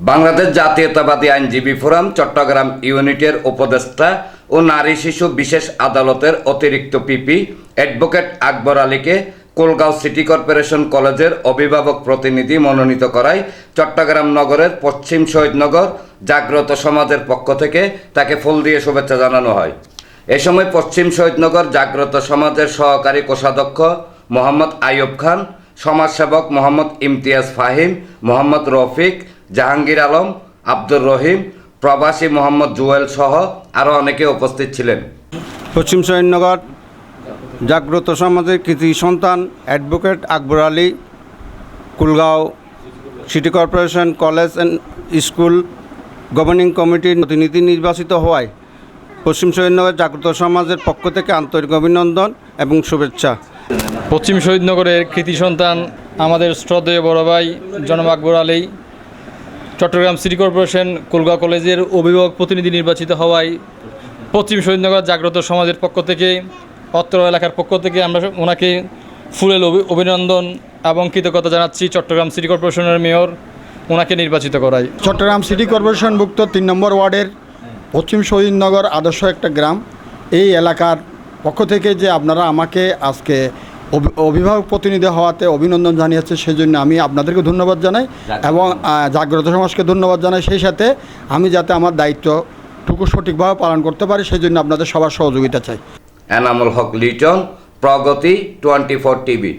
বাংলাদেশ জাতীয়তাবাদী আইনজীবী ফোরাম চট্টগ্রাম ইউনিটের উপদেষ্টা ও নারী শিশু বিশেষ আদালতের অতিরিক্ত পিপি অ্যাডভোকেট আকবর আলীকে কোলগাঁও সিটি কর্পোরেশন কলেজের অভিভাবক প্রতিনিধি মনোনীত করায় চট্টগ্রাম নগরের পশ্চিম শহীদনগর জাগ্রত সমাজের পক্ষ থেকে তাকে ফুল দিয়ে শুভেচ্ছা জানানো হয়। এ সময় পশ্চিম শহীদনগর জাগ্রত সমাজের সহকারী কোষাধ্যক্ষ মোহাম্মদ আইয়ুব খান, সমাজসেবক মোহাম্মদ ইমতিয়াজ ফাহিম, মোহাম্মদ রফিক জাহাঙ্গীর আলম আব্দুর রহিম প্রবাসী মোহাম্মদ জুয়েল সহ আরও অনেকে উপস্থিত ছিলেন। পশ্চিম শহীদনগর জাগ্রত সমাজের কৃতি সন্তান advocate Akbar Ali Kulgaon city corporation college and school governing কমিটির প্রতিনিধি নির্বাচিত হওয়ায় পশ্চিম শহীদনগর জাগ্রত সমাজের পক্ষ থেকে আন্তরিক অভিনন্দন এবং শুভেচ্ছা। পশ্চিম শহীদনগরের কৃতি সন্তান আমাদের শ্রদ্ধেয় বড় ভাই জনাব আকবর আলী চট্টগ্রাম সিটি কর্পোরেশন কলকাতা কলেজের অভিভাবক প্রতিনিধি নির্বাচিত হওয়ায় পশ্চিম শহীদনগর জাগ্রত সমাজের পক্ষ থেকে, অত্র এলাকার পক্ষ থেকে আমরা ওনাকে ফুলেল অভি- অভিনন্দন এবং কৃতজ্ঞতা জানাচ্ছি চট্টগ্রাম সিটি কর্পোরেশনের মেয়র ওনাকে নির্বাচিত করায়। চট্টগ্রাম সিটি কর্পোরেশনভুক্ত তিন নম্বর ওয়ার্ডের পশ্চিম শহীদনগর আদর্শ একটা গ্রাম। এই এলাকার পক্ষ থেকে যে আপনারা আমাকে আজকে অভিভাবক প্রতিনিধি হওয়াতে অভিনন্দন জানিয়েছে সেই জন্য আমি আপনাদেরকে ধন্যবাদ জানাই এবং জাগ্রত সমাজকে ধন্যবাদ জানাই। সেই সাথে আমি যাতে আমার দায়িত্বটুকু সঠিকভাবে পালন করতে পারি সেই জন্য আপনাদের সবার সহযোগিতা চাই। Enamul Haque Liton Pragati twenty four TV.